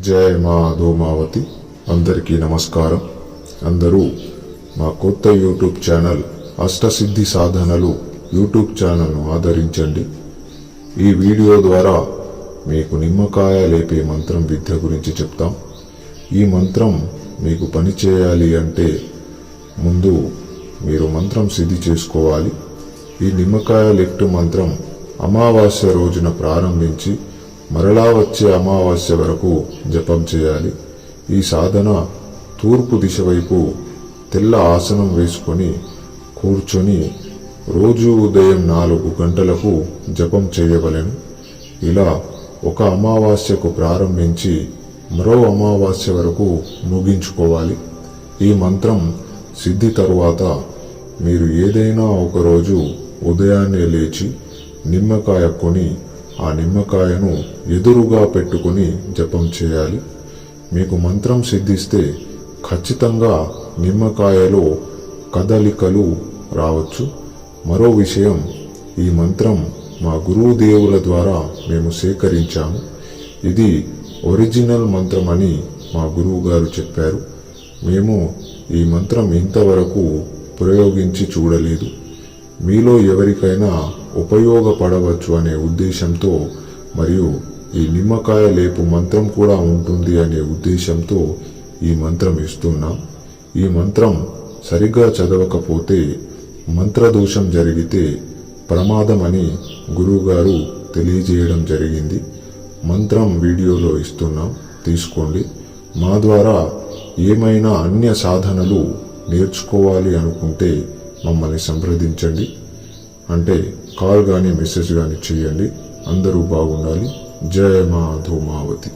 జయ మా ధూమావతి. అందరికీ నమస్కారం. అందరూ మా కొత్త యూట్యూబ్ ఛానల్ అష్టసిద్ధి సాధనలు యూట్యూబ్ ఛానల్ను ఆదరించండి. ఈ వీడియో ద్వారా మీకు నిమ్మకాయ లేపే మంత్రం విద్య గురించి చెప్తాం. ఈ మంత్రం మీకు పని చేయాలి అంటే ముందు మీరు మంత్రం సిద్ధి చేసుకోవాలి. ఈ నిమ్మకాయ లిఫ్ట్ మంత్రం అమావాస్య రోజున ప్రారంభించి మరలా వచ్చే అమావాస్య వరకు జపం చేయాలి. ఈ సాధన తూర్పు దిశ వైపు తెల్ల ఆసనం వేసుకొని కూర్చొని రోజు ఉదయం నాలుగు గంటలకు జపం చేయవలెను. ఇలా ఒక అమావాస్యకు ప్రారంభించి మరో అమావాస్య వరకు ముగించుకోవాలి. ఈ మంత్రం సిద్ధి తరువాత మీరు ఏదైనా ఒకరోజు ఉదయాన్నే లేచి నిమ్మకాయ కొని ఆ నిమ్మకాయను ఎదురుగా పెట్టుకుని జపం చేయాలి. మీకు మంత్రం సిద్ధిస్తే ఖచ్చితంగా నిమ్మకాయలో కదలికలు రావచ్చు. మరో విషయం ఈ మంత్రం మా గురువు దేవుల ద్వారా మేము సేకరించాము. ఇది ఒరిజినల్ మంత్రం అని మా గురువు గారు చెప్పారు. మేము ఈ మంత్రం ఇంతవరకు ప్రయోగించి చూడలేదు. మీలో ఎవరికైనా ఉపయోగపడవచ్చు అనే ఉద్దేశంతో మరియు ఈ నిమ్మకాయ లేపు మంత్రం కూడా ఉంటుంది అనే ఉద్దేశంతో ఈ మంత్రం ఇస్తున్నాం. ఈ మంత్రం సరిగ్గా చదవకపోతే మంత్రదోషం జరిగితే ప్రమాదమని గురువుగారు తెలియజేయడం జరిగింది. మంత్రం వీడియోలో ఇస్తున్నాం. తీసుకోండి. మా ద్వారా ఏమైనా అన్య సాధనలు నేర్చుకోవాలి అనుకుంటే మమ్మల్ని సంప్రదించండి. అంటే కాల్ కానీ మెసేజ్ కానీ చేయండి. అందరూ బాగుండాలి. జయ మా ధూమావతి